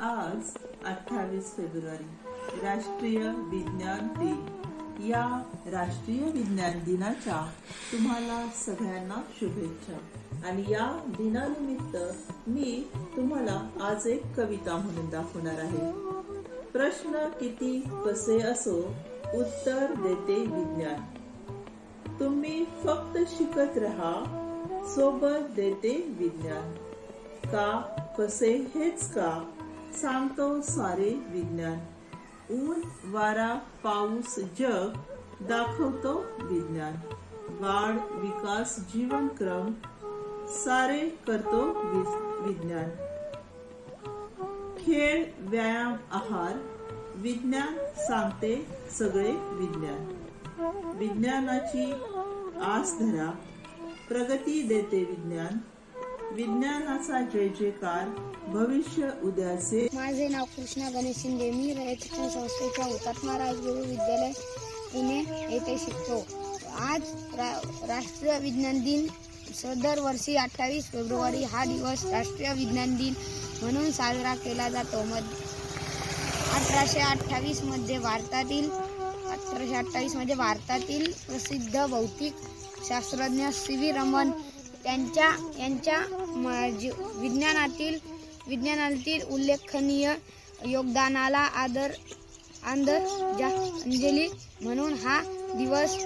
आज अठ्ठावीस फेब्रुवारी. राष्ट्रीय विज्ञान दिन. या राष्ट्रीय विज्ञान दिनाच्या तुम्हाला सगळ्यांना शुभेच्छा. आणि या दिनानिमित्त मी तुम्हाला आज एक कविता म्हणून दाखवणार आहे. प्रश्न किती कसे असो उत्तर देते विज्ञान. तुम्ही फक्त शिकत राहा सोबत देते विज्ञान. का कसे हेच का? सांगतो सारे विज्ञान. ऊन वारा पाऊस जग दाखवतो विज्ञान. वाढ विकास जीवनक्रम सारे करतो विज्ञान. खेळ व्यायाम आहार विज्ञान सांगते सगळे विज्ञान. विज्ञानाची आस धरा प्रगती देते विज्ञान. विज्ञानाचा जय जयकार. भविष्य उद्याचे. माझे नाव कृष्णा गणेश शिंदे मी रयत शिक्षण संस्थेच्या हुतात्मा राजगुरू विद्यालय पुणे येथे शिकतो. आज रा राष्ट्रीय विज्ञान दिन. स- दरवर्षी अठ्ठावीस फेब्रुवारी हा दिवस राष्ट्रीय विज्ञान दिन म्हणून साजरा केला जातो. मध अठराशे अठ्ठावीसमध्ये भारतातील अठराशे अठ्ठावीसमध्ये भारतातील प्रसिद्ध भौतिक शास्त्रज्ञ सी. व्ही. रमन त्यांच्या यांच्या जी- विज्ञानातील विज्ञानातील उल्लेखनीय योगदानाला आदर आदर अंजली म्हणून हा दिवस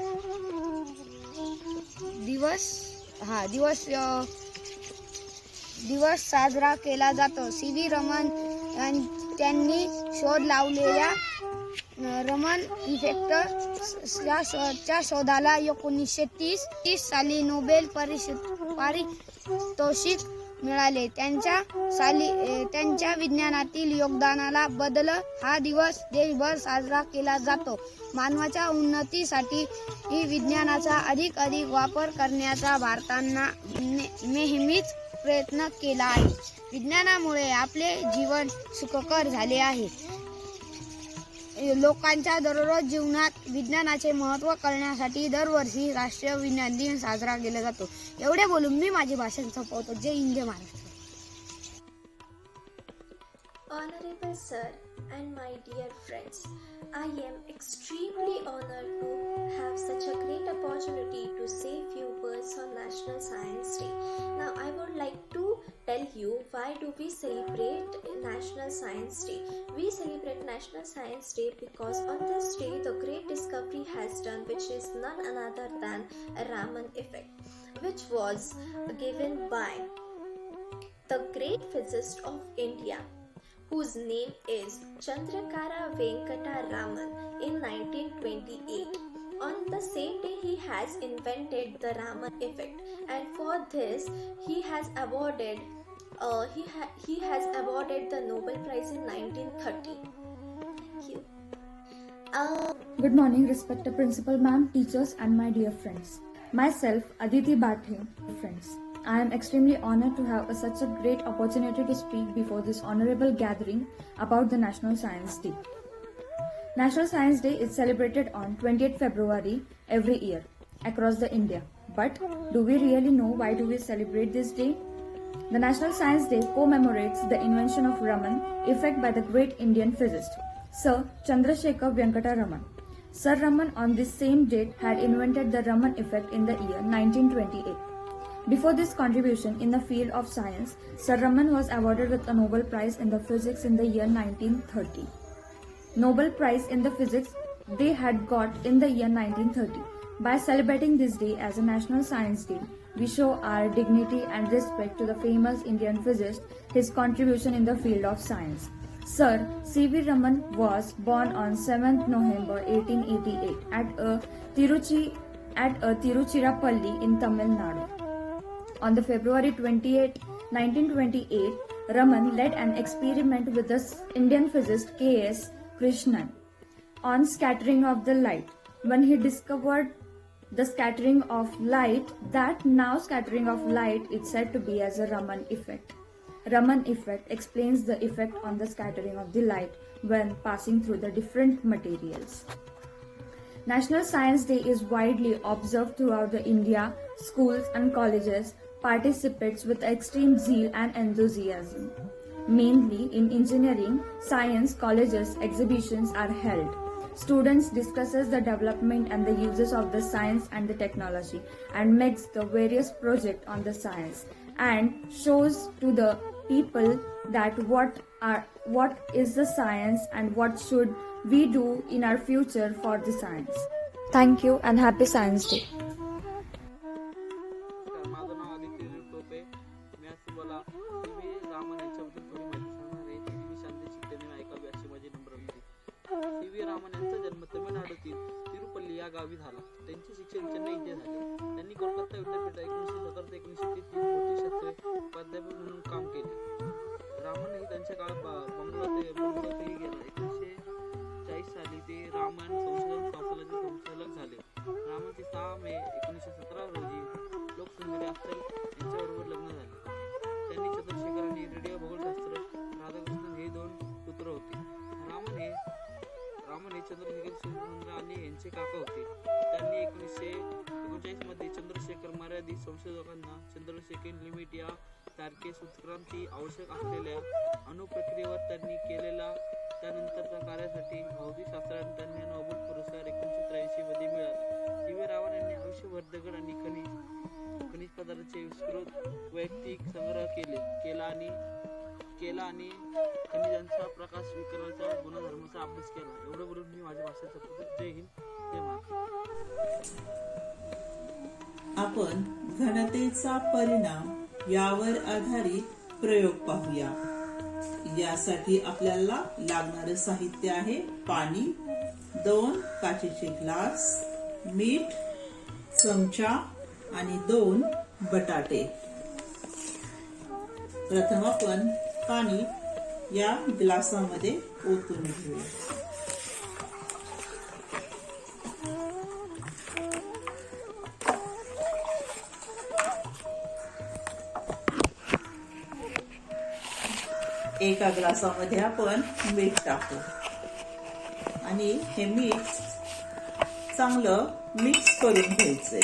दिवस हा दिवस दिवस साजरा केला जातो. सी. व्ही. रमन त्यांनी शोध लावलेल्या रमन इफेक्ट या शो- च्या शोधाला एकोणीसशे तीस तीस साली नोबेल परिषद पारितोषिक मिळाले त्यांच्या साली त्यांच्या विज्ञानातील योगदानाला बदल हा दिवस देशभर साजरा केला जातो. मानवाच्या उन्नतीसाठी ही विज्ञानाचा अधिक अधिक वापर करण्याचा भारतांना ने- नेहमीच प्रयत्न केला आहे. विज्ञानामुळे आपले जीवन सुखकर झाले आहे. लोकांच्या दररोज जीवनात विज्ञानाचे महत्त्व करण्यासाठी दरवर्षी राष्ट्रीय विज्ञान दिन साजरा केला जातो एवढे बोलून मी माझे भाषण संपवतो Jai Hind Jai Maharashtra Honorable Sir and my dear friends, I am extremely honored to have such a great opportunity to say few words on National Science Day. Now I would like to tell you why do we celebrate National Science Day. We celebrate National Science Day because on this day the great discovery has done which is none another than Raman effect which was given by the great physicist of India whose name is Chandrakara Venkata Raman in 1928. On the same day, he has invented the Raman effect, and for this, he has awarded uh, he ha- he has awarded the Nobel Prize in 1930. Thank you. Uh, Good morning, respected principal ma'am, teachers, and my dear friends. Myself, Aditi Bhathe, friends. I am extremely honored to have a, such a great opportunity to speak before this honorable gathering about the National Science Day. National Science Day is celebrated on 28th February every year across the India. But do we really know why do we celebrate this day? The National Science Day commemorates the invention of Raman effect by the great Indian physicist Sir Chandrasekhar Venkata Raman. Sir Raman on this same date had invented the Raman effect in the year 1928. Before this contribution in the field of science, Sir Raman was awarded with a Nobel Prize in the physics in the year 1930. Nobel Prize in the physics they had got in the year 1930. By celebrating this day as a National Science Day, we show our dignity and respect to the famous Indian physicist, his contribution in the field of science. Sir C.V. Raman was born on 7th November 1888 at a Tiruchi at a Tiruchirappalli in Tamil Nadu. On the February 28, 1928, Raman led an experiment with the Indian physicist K.S. Krishnan on scattering of the light. When he discovered the scattering of light, that now scattering of light is said to be as a Raman effect. Raman effect explains the effect on the scattering of the light when passing through the different materials. National Science Day is widely observed throughout the India. Schools and colleges participates with extreme zeal and enthusiasm. Mainly in engineering, science, colleges, exhibitions are held. Students discusses the development and the uses of the science and the technology and makes the various project on the science and shows to the people that what are what is the science and what should we do in our future for the science. Thank you and happy Science Day. Raman यांचा जन्म तमिळनाडूतील तिरुपल्ली या गावी झाला. त्यांचे शिक्षण चेन्नई इथे झाले. त्यांनी कोलकाता विद्यापीठात एकोणीसशे सत्तर ते एकोणीसशे तेहतीस भौतिकशास्त्रे प्राध्यापक म्हणून काम केले. रामन हे त्यांच्या काळात बंगला बंगलोर गेला एकोणीसशे चाळीस साली ते रामायण संशोधन संस्थानाचे संचालक झाले. रामाचे सहा मे एकोणीसशे सतरा रोजी लोकसुंदरी चंद्रशेखर सुरेंद्र आणि यांचे काका होते. त्यांनी एकोणीसशे एकोणचाळीसमध्ये चंद्रशेखर मर्यादित संशोधकांना चंद्रशेखर लिमिट या सारखे सूचकांची आवश्यक असलेल्या अणुप्रक्रियेवर त्यांनी केलेला त्यानंतरच्या कार्यासाठी भौतिकशास्त्राने त्यांना नोबेल पुरस्कार एकोणीसशे त्र्याऐंशी मध्ये मिळाला. टी व्ही रावण यांनी आयुष्यभर दगड आणि खनिज खनिज पदार्थांचे विस्तृत वैयक्तिक संग्रह केले केला आणि केला आणि खनिजांचा प्रकाश विकरणाच्या गुणधर्माचा अभ्यास केला. एवढं बोलून मी माझ्या भाषेचा जय हिंद जय महाराष्ट्र. आपण घनतेचा परिणाम यावर आधारित प्रयोग पाहूया. यासाठी आपल्याला लागणारे साहित्य आहे पाणी दोन काचेचे ग्लास मीठ चमचा आणि दोन बटाटे. प्रथम आपण पाणी या ग्लासामध्ये ओतून घेऊया. एका ग्लासामध्ये आपण मीठ टाकू. आणि हे मीठ चांगलं मिक्स करून घ्यायचंय.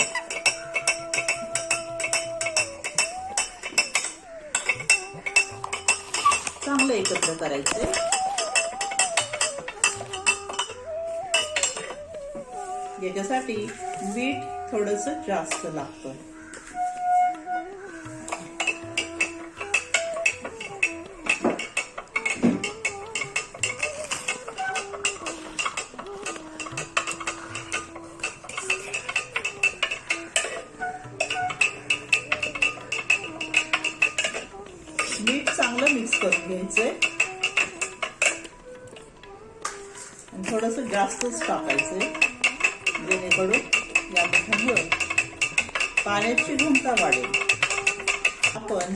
चांगलं एकत्र करायचंय. याच्यासाठी मीठ थोडस जास्त लागतं. करून घ्यायचंय. आणि थोडस जास्तच टाकायचंय जेणेकरून या मिठामुळे पाण्याची घुमता वाढेल. आपण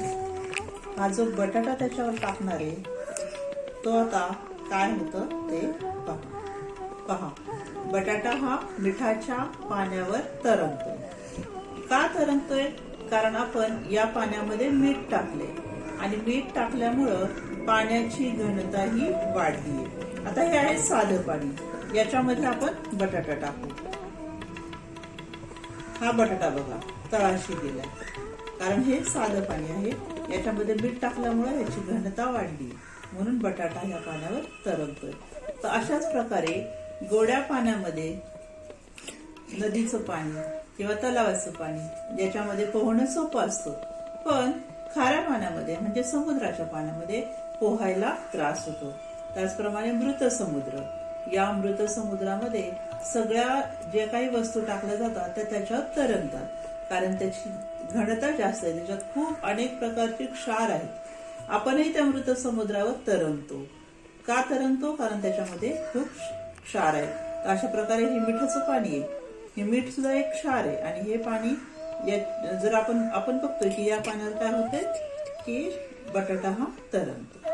हा जो बटाटा त्याच्यावर टाकणार आहे तो आता काय होतं ते पहा. पहा बटाटा हा मिठाच्या पाण्यावर तरंगतोय. का तरंगतोय? कारण आपण या पाण्यामध्ये मीठ टाकले आणि मीठ टाकल्यामुळं पाण्याची घनता ही वाढली. आता हे आहे साधं पाणी. याच्यामध्ये आपण बटाटा टाकू. हा बटाटा बघा तळाशी गेला कारण हे साधं पाणी आहे. याच्यामध्ये मीठ टाकल्यामुळे याची घनता वाढली. म्हणून बटाटा ह्या पाण्यावर तरंगतोय. तर अशाच प्रकारे गोड्या पाण्यामध्ये नदीचं पाणी किंवा तलावाचं पाणी ज्याच्यामध्ये पोहणं सोपं असतं. पण खाऱ्या पाण्यामध्ये म्हणजे समुद्राच्या पाण्यामध्ये पोहायला त्रास होतो. त्याचप्रमाणे मृत समुद्र या मृत समुद्रामध्ये सगळ्या जे काही वस्तू टाकल्या जातात त्या त्याच्यावर तरंगतात. कारण त्याची घनता जास्त आहे त्याच्यात खूप अनेक प्रकारचे क्षार आहेत. आपणही त्या मृत समुद्रावर तरंगतो. का तरंगतो? कारण त्याच्यामध्ये खूप क्षार आहेत तर अशा प्रकारे हे मिठाचं पाणी आहे. हे मीठ सुद्धा एक क्षार आहे. आणि हे पाणी जर आपण आपण बघतोय की या पाण्यावर काय होतंय? की बटाटा हा तरंगतो.